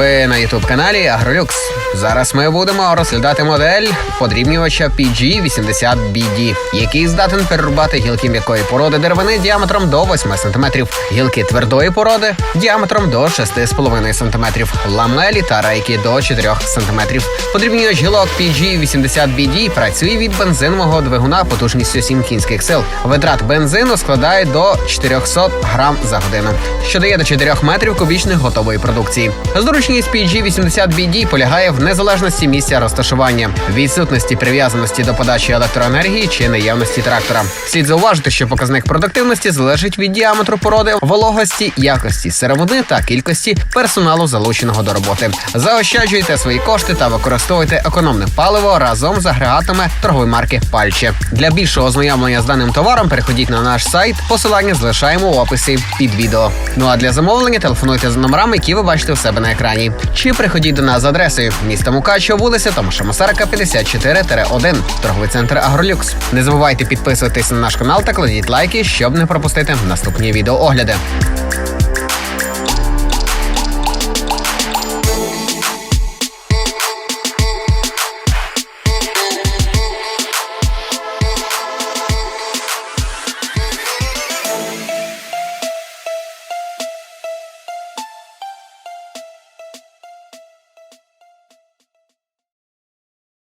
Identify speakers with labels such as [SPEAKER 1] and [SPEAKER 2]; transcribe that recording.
[SPEAKER 1] ви на ютуб каналі Агролюкс. Зараз ми будемо розглядати модель подрібнювача PG80BD, який здатен перерубати гілки м'якої породи деревини діаметром до 8 см, гілки твердої породи діаметром до 6,5 см, ламелі та рейки до 4 см. Подрібнювач гілок PG80BD працює від бензинового двигуна потужністю 7 кінських сил. Витрат бензину складає до 400 грам за годину, що дає до 4 метрів кубічних готової продукції. Зручність PG80BD полягає в незалежності місця розташування, відсутності прив'язаності до подачі електроенергії чи наявності трактора. Слід зауважити, що показник продуктивності залежить від діаметру породи, вологості, якості сировини та кількості персоналу, залученого до роботи. Заощаджуйте свої кошти та використовуйте економне паливо разом з агрегатами торгової марки Пальче. Для більшого ознайомлення з даним товаром переходіть на наш сайт. Посилання залишаємо в описі під відео. Ну а для замовлення телефонуйте за номерами, які ви бачите у себе на екрані. Чи приходіть до нас за адресою міста Мукачево, вулиця Томаша Масарика, 54-1, торговий центр Агролюкс. Не забувайте підписуватись на наш канал та кладіть лайки, щоб не пропустити наступні відеоогляди.